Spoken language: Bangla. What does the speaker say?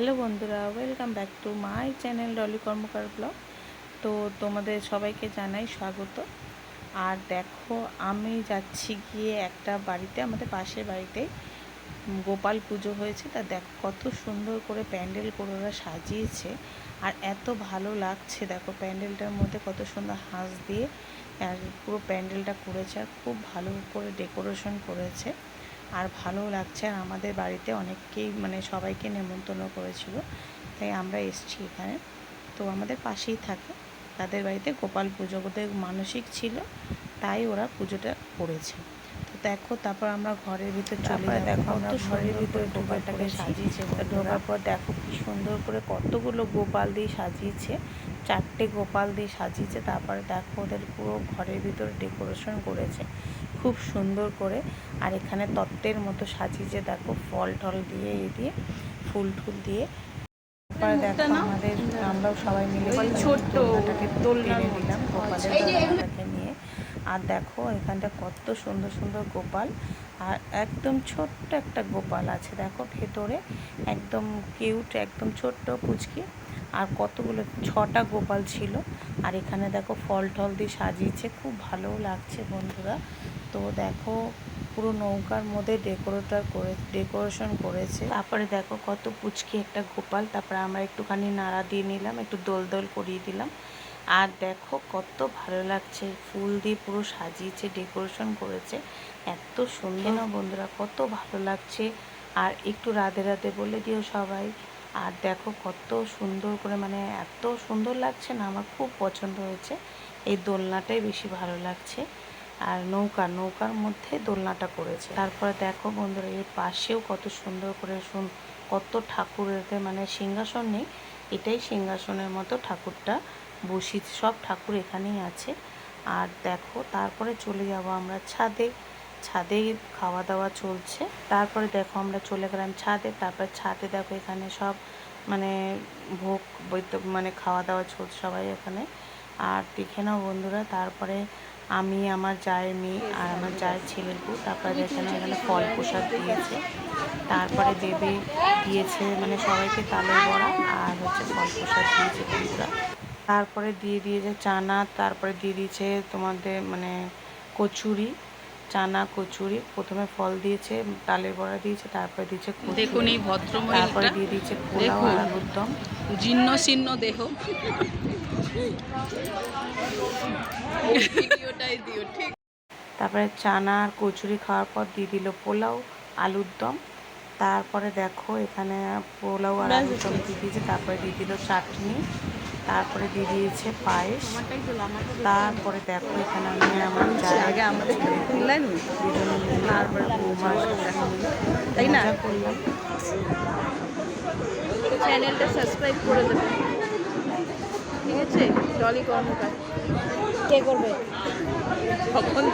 হ্যালো বন্ধুরা, welcome back to my channel Dolly Karmakar vlog. তো তোমাদের সবাইকে জানাই স্বাগত। আর দেখো, আমি যাচ্ছি গিয়ে একটা বাড়িতে, আমাদের পাশের বাড়িতে গোপাল পুজো হয়েছে। তা দেখো কত সুন্দর করে প্যান্ডেল করে ওরা সাজিয়েছে। আর এত ভালো লাগছে, দেখো প্যান্ডেলটার মধ্যে কত সুন্দর হাঁস দিয়ে, আর পুরো প্যান্ডেলটা করেছে, আর খুব ভালো করে ডেকোরেশন করেছে। আর ভালো লাগছে আর আমাদের বাড়িতে অনেককেই মানে সবাইকে নেমন্তন্ন করেছিল। তাই আমরা এসছি এখানে। তো আমাদের পাশেই থাকে। তাদের বাড়িতে গোপাল পুজো, ওদের মানসিক ছিল, তাই ওরা পুজোটা করেছে। দেখো তারপর আমরা ঘরের ভিতর চলে দেখো আমরা ঘরের ভিতরে গোপালটাকে সাজিয়েছে ঢোকার পর। দেখো কি সুন্দর করে কতগুলো গোপাল দিয়ে সাজিয়েছে। চারটে গোপাল দিয়ে সাজিয়েছে তারপরে দেখো ওদের পুরো ঘরের ভিতরে ডেকোরেশন করেছে খুব সুন্দর করে। আর এখানে তত্ত্বের মতো সাজিয়েছে দেখো ফল টল দিয়ে এ দিয়ে ফুল টুল দিয়ে। তারপরে দেখো আমাদের আমরাও সবাই মিলে ওই ছোট্ট দোলনাটাকে দোলনার দিলাম গোপালের নিয়ে। আর দেখো, এখানটা কত সুন্দর সুন্দর গোপাল। আর একদম ছোট্ট একটা গোপাল আছে, দেখো ভেতরে। একদম কিউট একদম ছোট্ট পুচকি। আর কতগুলো, ছটা গোপাল ছিল। আর এখানে দেখো ফল টল দিয়ে সাজিয়েছে, খুব ভালো লাগছে বন্ধুরা। তো দেখো, পুরো নৌকার মধ্যে ডেকোরেটার করে, ডেকোরেশন করেছে। তারপরে দেখো কত পুচকি একটা গোপাল। তারপরে আমরা একটুখানি নাড়া দিয়ে নিলাম, একটু দোল দোল করিয়ে দিলাম। আর দেখো কত ভালো লাগছে। ফুল দিয়ে পুরো সাজিয়েছে ডেকোরেশন করেছে। এত সুন্দর না বন্ধুরা কত ভালো লাগছে। আর একটু রাধে রাধে বলে দিও সবাই। আর দেখো কত সুন্দর করে মানে এত সুন্দর লাগছে না আমার খুব পছন্দ হয়েছে। এই দোলনাটাই বেশি ভালো লাগছে। আর নৌকা নৌকার মধ্যে দোলনাটা করেছে। তারপরে দেখো বন্ধুরা এর পাশেও কত সুন্দর করে শুন কত ঠাকুরের মানে সিংহাসন নেই এটাই সিংহাসনের মতো ঠাকুরটা। বসিয়েছে সব ঠাকুর এখানেই আছে। আর দেখো, তারপরে চলে যাব আমরা ছাদে। ছাদে খাওয়া দাওয়া চলছে। তারপরে দেখো আমরা চলে গেলাম ছাদে। তারপরে ছাদে দেখো এখানে সব মানে ভোগ, বৈদ্য মানে খাওয়া দাওয়া চলছে সবাই এখানে। আর দেখে নাও বন্ধুরা, তারপরে আমি, আমার জায়ের মেয়ে আর আমার জায়ের ছেলের বউ, তারপরে এখানে এখানে ফল প্রসাদ দিয়েছে। তারপরে দেবে দিয়েছে মানে সবাইকে তালের বড়া আর হচ্ছে ফল প্রসাদ দিয়েছে বন্ধুরা। তারপরে দিয়ে দিয়েছে চানা তারপরে দিয়ে দিয়েছে তোমাদের মানে কচুরি চানা কচুরি। প্রথমে ফল দিয়েছে তালের বড়া দিয়েছে তারপরে দিয়েছে দেখুন এই ভদ্র তারপরে দিয়ে দিয়েছে পোলাও আর জীর্ণ শীর্ণ দেহ। ভিডিওটাই দিও ঠিক। তারপরে চানা আর কচুরি খাওয়ার পর দিয়ে দিল পোলাও আলুর দম তারপরে দেখো এখানে পোলাও আর আলুর দম দিয়ে দিয়েছে তারপরে দিয়ে দিল চাটনি। তারপরে দিয়ে দিয়েছে পায়েস। তারপরে দেখো এখানে আমি আমার আগে আমাদের তারপরে তাই না? করলাম। চ্যানেলটা সাবস্ক্রাইব করে দেবেন ঠিক আছে? ডলি কর্মকার কে করবে? কখন?